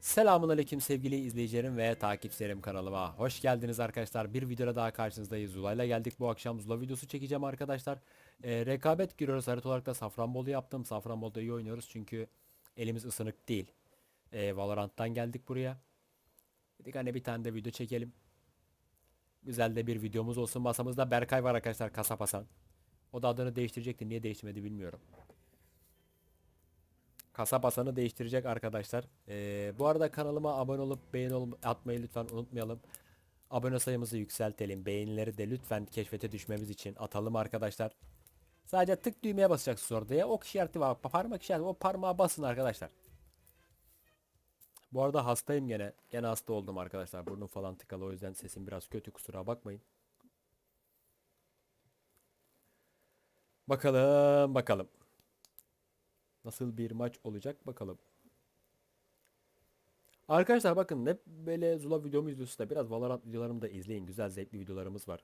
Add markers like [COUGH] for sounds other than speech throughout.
Selamun aleyküm sevgili izleyicilerim ve takipçilerim kanalıma. Hoş geldiniz arkadaşlar. Bir videoda daha karşınızdayız. Zula'yla geldik. Bu akşam Zula videosu çekeceğim arkadaşlar. Ee, rekabet giriyoruz. Harita olarak da Safranbolu yaptım. Safranbolu'da iyi oynuyoruz çünkü elimiz ısınık değil. Ee, Valorant'tan geldik buraya. Dedik hani bir tane de video çekelim. Güzel de bir videomuz olsun. Masamızda Berkay var arkadaşlar. Kasap Hasan. O da adını değiştirecekti. Niye değiştirmedi bilmiyorum. Kasap Hasan'ı değiştirecek arkadaşlar. Ee, bu arada kanalıma abone olup beğeni ol- atmayı lütfen unutmayalım. Abone sayımızı yükseltelim. Beğenileri de lütfen keşfete düşmemiz için atalım arkadaşlar. Sadece tık düğmeye basacaksınız orada ya. Ok işareti var. pa- Parmak işareti. O parmağa basın arkadaşlar. Bu arada hastayım gene. Gene hasta oldum arkadaşlar. Burnum falan tıkalı. O yüzden sesim biraz kötü. Kusura bakmayın. Bakalım bakalım. Nasıl bir maç olacak bakalım. Arkadaşlar bakın hep böyle Zula videomu izliyorsunuz da biraz Valorant videolarımı da izleyin. Güzel zevkli videolarımız var.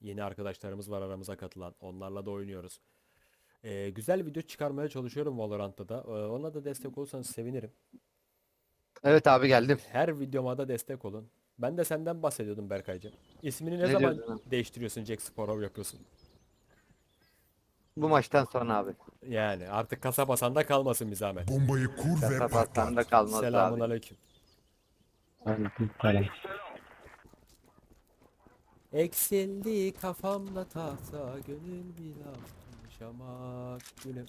Yeni arkadaşlarımız var aramıza katılan. Onlarla da oynuyoruz. Ee, güzel video çıkarmaya çalışıyorum Valorant'ta da. Ee, ona da destek olursanız sevinirim. Evet abi geldim. Her videoma da destek olun. Ben de senden bahsediyordum Berkaycığım. İsmini ne, Ne zaman diyordun değiştiriyorsun Jack Sparrow yapıyorsun? Bu maçtan sonra abi. Yani artık kasap Hasan'da kalmasın bir zahmet. Bombayı kur ve Kasap patlat. kalmaz Selamun abi. aleyküm. Aleykümselam. Eksildi kafamda tahta gönül bir yaşamak gülüm.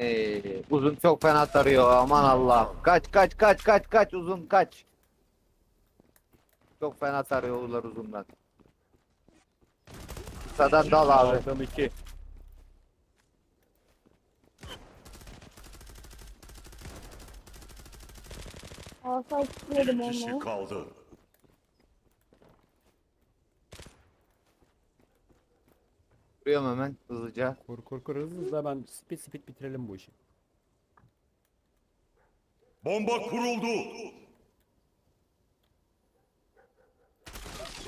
Ee, uzun çok fena tarıyor aman Allah. Kaç kaç kaç kaç kaç uzun kaç. Çok fena tarıyorlar uzundan. Kısadan dal abi. Aldım iki. Alsay tutuyordum Kişi onu. kaldı. Vuruyorum hemen hızlıca. Kur kur kur hızlı hızlı ben speed speed bitirelim bu işi. Bomba kuruldu.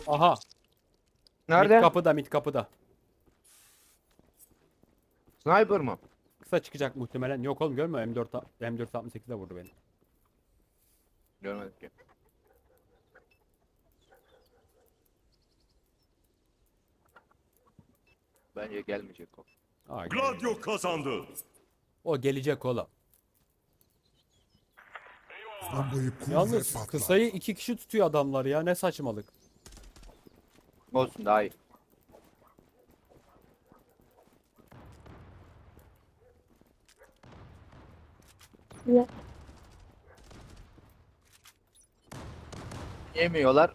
Aha. Mid Nerede? kapıda mid kapıda. Sniper mı? Kısa çıkacak muhtemelen. Yok oğlum görmüyor M4 a- M468'de vurdu beni. Görmedik ki. Bence gelmeyecek o. Aa, Gladio kazandı. O gelecek oğlum. Yalnız kısayı iki kişi tutuyor adamlar ya ne saçmalık. Olsun daha iyi. Ya, Yemiyorlar.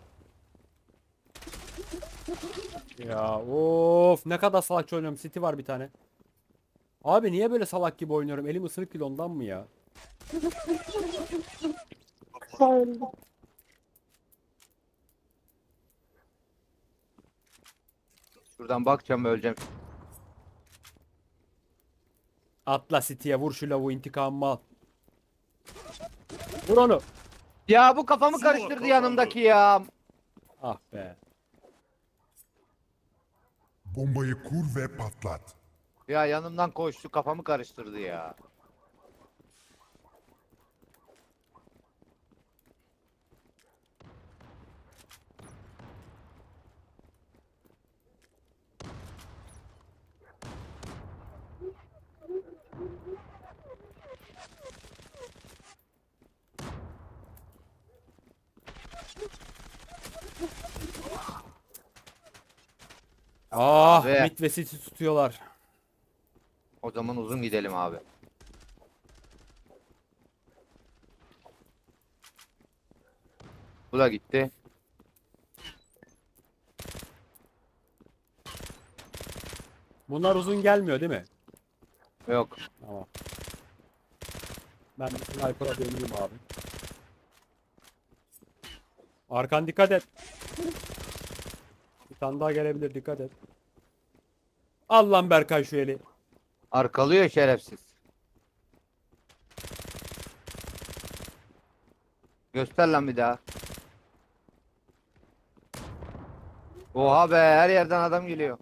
Ya of ne kadar salakça oynuyorum. City var bir tane. Abi niye böyle salak gibi oynuyorum? Elim ısırık değil ondan mı ya? Şuradan bakacağım öleceğim. Atla City'ye vur şu lavuğu intikamımı al. Vur onu. Ya bu kafamı karıştırdı yanımdaki ya. Ah be. Bombayı kur ve patlat. Ya yanımdan koştu kafamı karıştırdı ya. Ah Ve- mid ve City tutuyorlar. O zaman uzun gidelim abi. Bu da gitti. Bunlar uzun gelmiyor değil mi? Yok. Tamam. Ben sniper'a döneyim abi. Arkan dikkat et tane daha gelebilir dikkat et. Al lan Berkay şu eli. Arkalıyor şerefsiz. Göster lan bir daha. Oha be her yerden adam geliyor.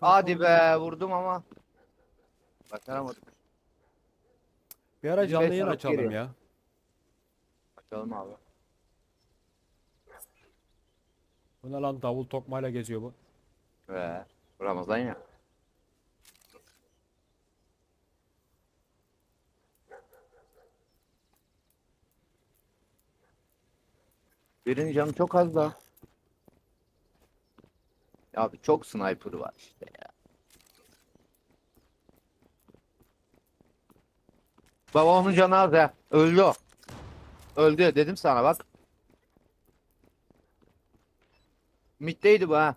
Hadi be vurdum ama. Başaramadım. Bir ara canlı 25 yayın saat açalım geri. ya. Açalım abi. Bu ne lan davul tokmayla geziyor bu. Ve Ramazan ya. Birinin canı çok az da. Abi çok sniper var işte ya. Baba onun canı az ya. Öldü o. Öldü dedim sana bak. Mid'deydi bu ha.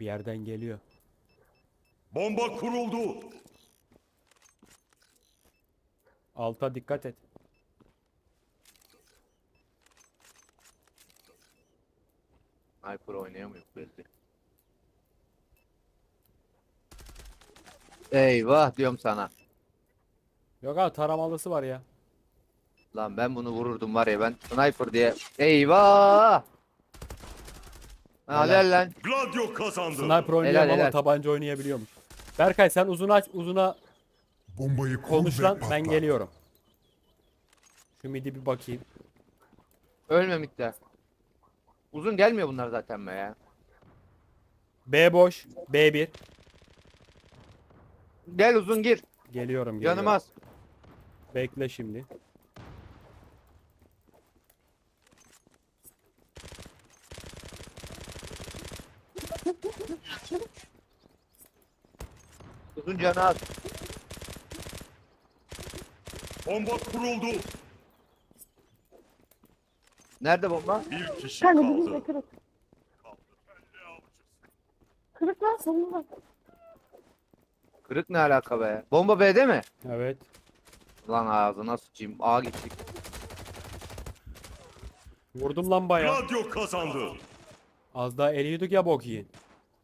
Bir yerden geliyor. Bomba kuruldu. Alta dikkat et. Sniper oynayamıyor belli. Eyvah diyorum sana. Yok abi taramalısı var ya. Lan ben bunu vururdum var ya ben sniper diye. Eyvah! Helal lan. Gladio kazandı. Sniper oynayamam ama helal. tabanca oynayabiliyormuş. Berkay sen uzun aç uzuna Bombayı kur konuş ve lan patlat. ben geliyorum. Şu midi bir bakayım. Ölmemekte. Uzun gelmiyor bunlar zaten be ya. B boş. B1. Gel uzun gir. Geliyorum geliyorum. Canım az. Bekle şimdi. Uzun canı az. Bomba kuruldu. Nerede bomba? Bir kişi Kanka kaldı. kırık. Kırık lan senin bak. Kırık ne alaka be? Bomba B'de mi? Evet. Lan ağzına sıçayım. A gittik. Vurdum lan bayağı. Gladio kazandı. Az daha eliyorduk ya bok yiyin.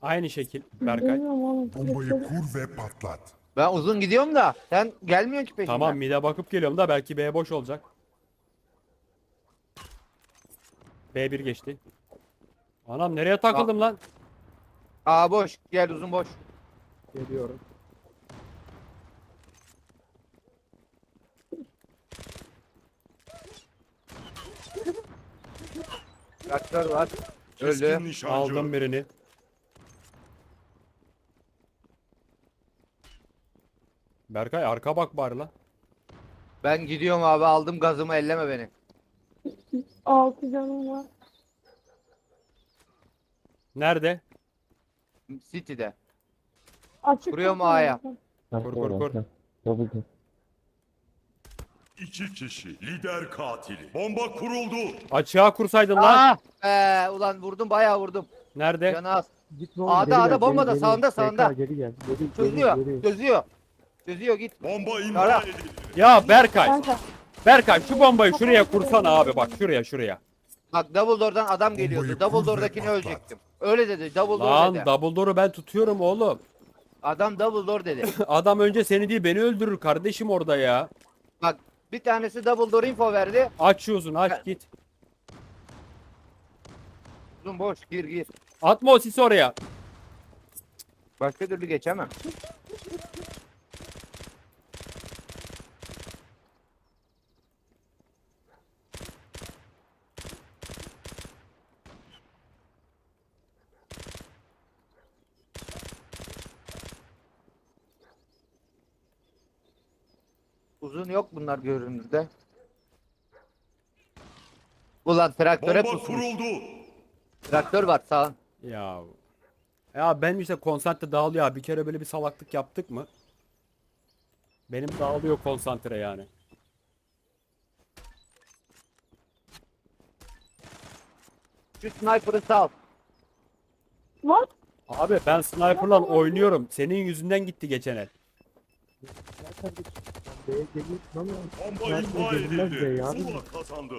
Aynı şekil Berkay. Bombayı kur ve patlat. Ben uzun gidiyorum da sen gelmiyorsun ki peşimden. Tamam mide bakıp geliyorum da belki B boş olacak. B1 geçti. Anam nereye takıldım lan? A boş. Gel uzun boş. Geliyorum. Traktör var. Öldü. Keskin nişancı. Aldım birini. Berkay arka bak bari lan. Ben gidiyorum abi aldım gazımı elleme beni. Altı canım var. Nerede? City'de. Açık Kuruyor mu kapı A'ya? Kur kur kur. İki kişi. Lider katili. Bomba kuruldu. Açığa kursaydın lan. Ah! Ee, ulan vurdum bayağı vurdum. Nerede? Canı az. Geri A'da, gel, bombada, geri, sağında, geri. sağında. TK, Geri gel. Geri, geri, Çözüyor. geri. Çözüyor. Çözüyor git. Bomba imha Kara. edildi. Ya Berkay. Kanka. Berkay şu bombayı şuraya kursana abi bak şuraya şuraya. Bak Dumbledore'dan adam geliyordu. Dumbledore'dakini patlat. ölecektim. Öyle dedi. Dumbledore Lan dedi. Dumbledore'u ben tutuyorum oğlum. Adam Dumbledore dedi. [LAUGHS] Adam önce seni değil beni öldürür kardeşim orada ya. Bak bir tanesi Dumbledore info verdi. Açıyorsun aç git. Uzun boş gir gir. Atma o sisi oraya. Başka türlü geçemem. Uzun yok bunlar görünürde. Ulan traktöre Bomba pusmuş. kuruldu. Traktör var sağ. Ya. Ya benim işte konsantre dağılıyor ya. Bir kere böyle bir salaklık yaptık mı? Benim dağılıyor konsantre yani. Şu sniper'ı sal. What? Abi ben sniper'la oynuyorum. Senin yüzünden gitti geçen el. B'ye geliyor ama Bomba Nerede imha görünmez be edildi. ya. Zula kazandı.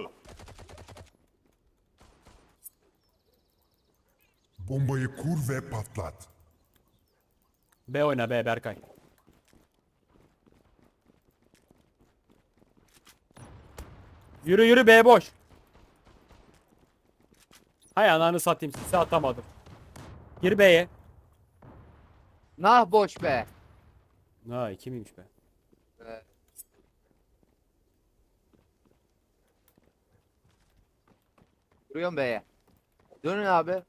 Bombayı kur ve patlat. B oyna B Berkay. Yürü yürü B boş. Hay ananı satayım size atamadım. Gir B'ye. Nah boş be. Ha iki miymiş be? Vuruyorum B'ye. Dönün abi.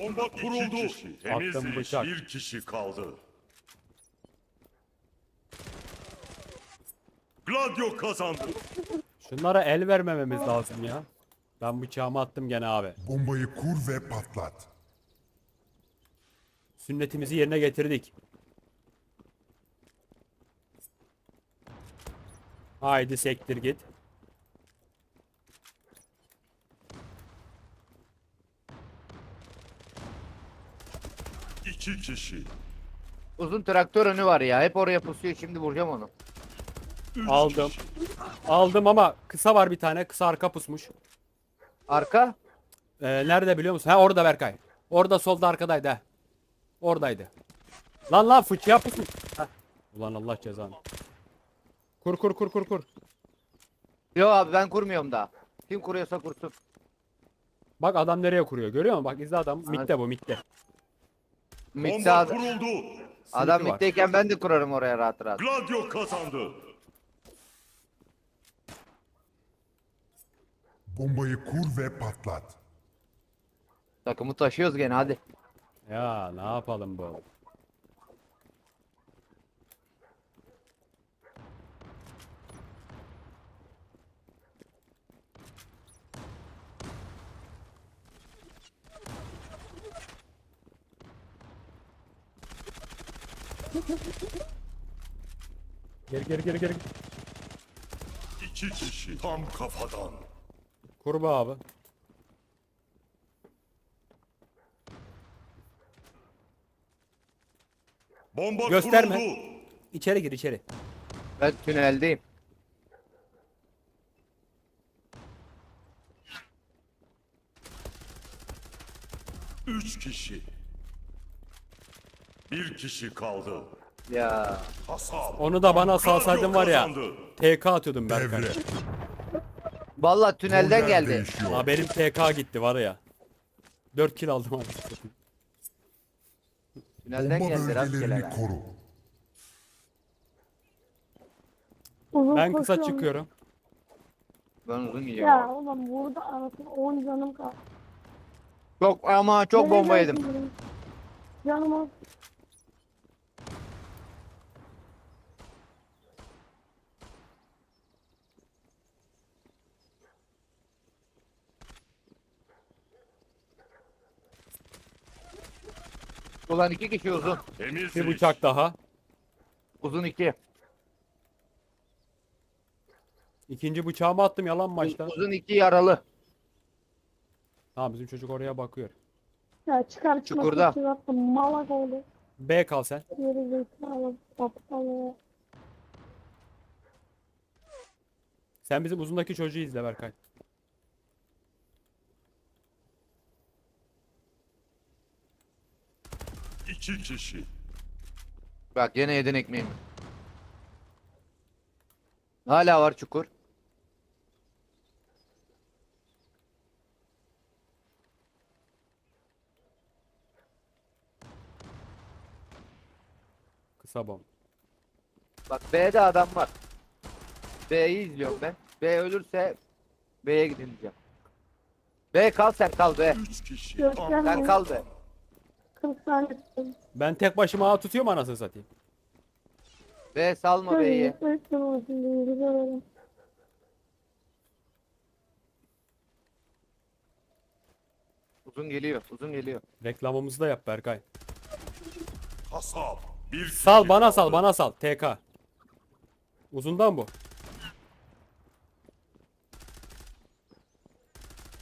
Bomba kuruldu. Bıçak. Bir kişi kaldı. Gladio kazandı. Şunlara el vermememiz lazım ya. Ben bıçağımı attım gene abi. Bombayı kur ve patlat. Sünnetimizi yerine getirdik. Haydi sektir git. İki kişi. Uzun traktör önü var ya. Hep oraya pusuyor. Şimdi vuracağım onu. Üç Aldım. kişi. Aldım ama kısa var bir tane. Kısa arka pusmuş. Arka. Ee, nerede biliyor musun? Ha orada Berkay. Orada solda arkadaydı ha. Oradaydı. Lan lan fıçıya pusmuş. Heh. Ulan Allah cezanı. Kur kur kur kur kur. Yok abi ben kurmuyorum daha. Kim kuruyorsa kursun. Bak adam nereye kuruyor görüyor musun? Bak izle adam. Mitte bu mitte. Mitte Bomba ad- kuruldu. adam var. mitteyken ben de kurarım oraya rahat rahat. Gladio kazandı. Bombayı kur ve patlat. Takımı taşıyoruz gene hadi. Ya ne yapalım bu? Geri geri geri geri. İki kişi. Tam kafadan. Kurba abi. Bomba Gösterme. kuruldu. İçeri gir içeri. Ben tüneldeyim. Üç kişi. Bir kişi kaldı. Ya. Hasar. Onu da bana salsaydın var ya. TK atıyordum Berkay. Devre. Vallahi tünelden geldi. Aa, benim TK gitti var ya. 4 kill aldım abi. Tünelden Bomba geldi rastgele. bölgelerini koru. Uzun Ben kısa koşuyorum. çıkıyorum. Ben uzun Ya gidiyorum. oğlum burada arasında 10 canım kaldı. Çok ama çok bomba yedim. Canım az. Ulan iki kişi uzun. Temiz Bir bıçak daha. Uzun iki. İkinci bıçağımı attım yalan maçta. Uzun iki yaralı. Tamam bizim çocuk oraya bakıyor. Ya çıkar çıkmaz Çukurda. çıkarttım. Malak oldu. B kal sen. Geri zekalı. Aptal ya. Sen bizim uzundaki çocuğu izle Berkay. İki kişi. Bak gene yedin ekmeğimi. Hala var çukur. Kısa bom. Bak B'de adam var. B'yi izliyorum ben. B ölürse B'ye gidin diyeceğim. B kal sen kal B. Üç kişi. Sen kal B. 40 saniye tuttum. Ben tek başıma A tutuyorum anasını satayım. B salma. Güzel öyle. Uzun geliyor. Uzun geliyor. Reklamımızı da yap Berkay. Hasap. Bir Sal bana sal bana sal. TK. Uzundan bu.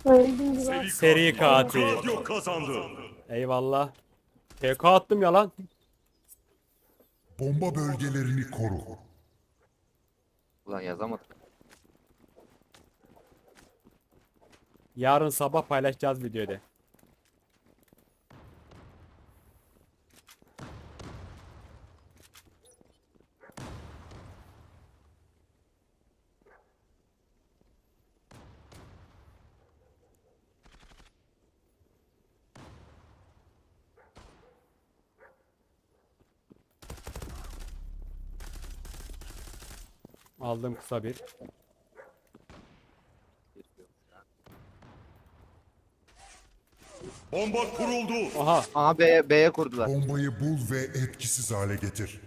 Öldüm gibi. Seri, katil. Kazandı. Eyvallah. TK attım yalan. Bomba bölgelerini koru. Ulan yazamadım. Yarın sabah paylaşacağız videoda. Aldım kısa bir. Bomba kuruldu. Aha. Aha B'ye B'ye kurdular. Bombayı bul ve etkisiz hale getir.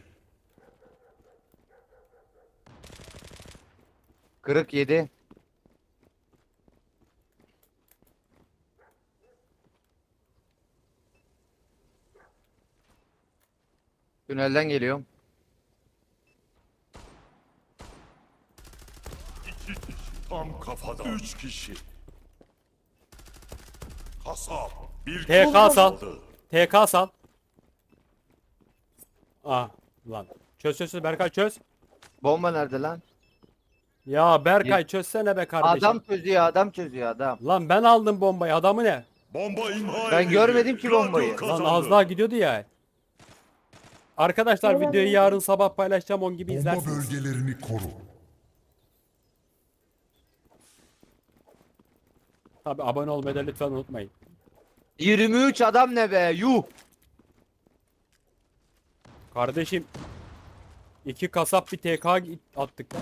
Kırık yedi. Tünelden geliyorum. İki kişi. Tam kafada. Üç kişi. Kasap. Bir TK sal. kaldı. TK sal. Ah lan. Çöz çöz çöz Berkay çöz. Bomba nerede lan? Ya Berkay çözsene be kardeşim. Adam çözüyor, adam çözüyor adam. Lan ben aldım bombayı. Adamı ne? Bomba imha Ben edildi. görmedim ki bombayı. Lan Lan kazandı. az daha gidiyordu ya. Arkadaşlar videoyu yarın sabah paylaşacağım 10 gibi Bomba izlersiniz. bölgelerini koru. Tabi abone olmayı da lütfen unutmayın. 23 adam ne be? Yuh. Kardeşim iki kasap bir TK attık lan.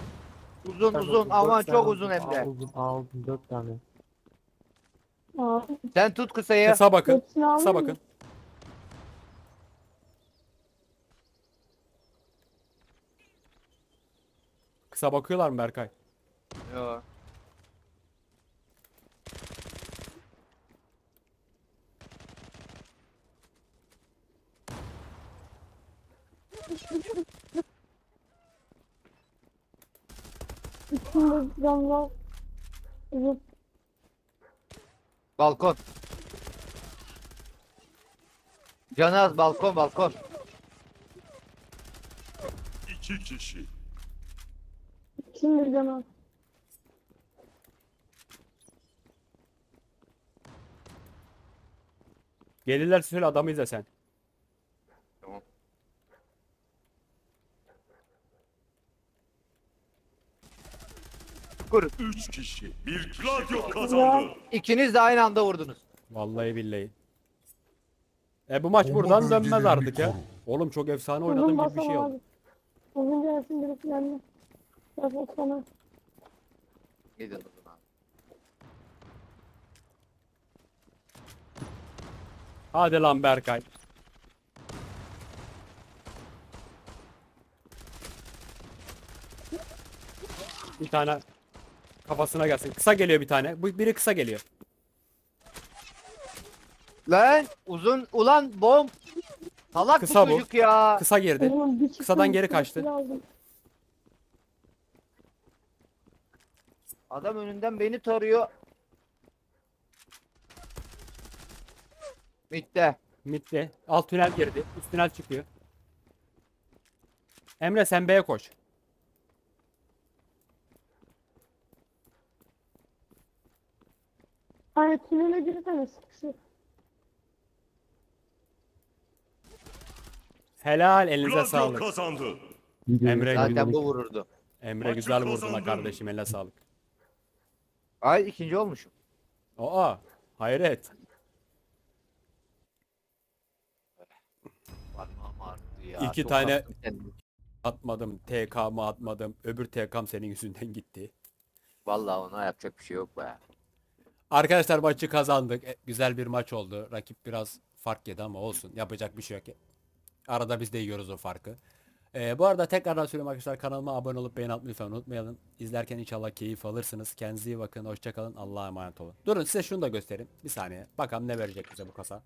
Uzun uzun ama Dört çok tane uzun hem de. Aldım, aldım dört tane. Abi Sen tut kısayı. Kısa bakın. hepsini aldın Kısa mı? bakın. Kısa bakıyorlar mı Berkay? Yo. İçinde camlar. Zıp. Balkon. Canaz balkon balkon. İki kişi. İçinde camlar. Gelirler söyle adamı izle sen. Kur. Üç kişi. Bir Gladio kazandı. İkiniz de aynı anda vurdunuz. Vallahi billahi. E bu maç Bomba buradan dönmez bölgelerini artık ya. koru. Oğlum çok efsane oynadım gibi bir şey oldu. Uzun gelsin biri planla. Bak sana. Gidin. Hadi lan Berkay. Bir tane kafasına gelsin. Kısa geliyor bir tane. Bu biri kısa geliyor. Lan uzun ulan bom. Salak Kısa bu bu. çocuk ya. Kısa girdi. Oğlum bir Kısadan geri kaçtı. Adam önünden beni tarıyor. Bitti. Mid'de. Alt tünel girdi. Üst tünel çıkıyor. Emre sen B'ye koş. Hani tünele girsene sıkışır. Helal elinize Gladio sağlık. kazandı. Emre, Zaten bu vururdu. Emre Maçı güzel vurdun kazandın. kardeşim eline sağlık. Ay ikinci olmuşum. Aa hayret. Parmağım ağrıdı ya. İki çok tane- kendimi. Atmadım. TK'mı atmadım. Öbür TK'm senin yüzünden gitti. Vallahi ona yapacak bir şey yok be. Arkadaşlar maçı kazandık. E, güzel bir maç oldu. Rakip biraz fark yedi ama olsun. Yapacak bir şey yok. Arada biz de yiyoruz o farkı. Ee, bu arada tekrardan söyleyeyim arkadaşlar kanalıma abone olup beğeni atmayı lütfen unutmayalım. İzlerken inşallah keyif alırsınız. Kendinize iyi bakın. Hoşçakalın. Allah'a emanet olun. Durun size şunu da göstereyim. Bir saniye. Bakalım ne verecek bize bu kasa.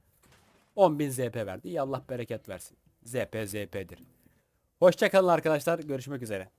10.000 ZP verdi. İyi Allah bereket versin. ZP ZP'dir. Hoşçakalın arkadaşlar. Görüşmek üzere.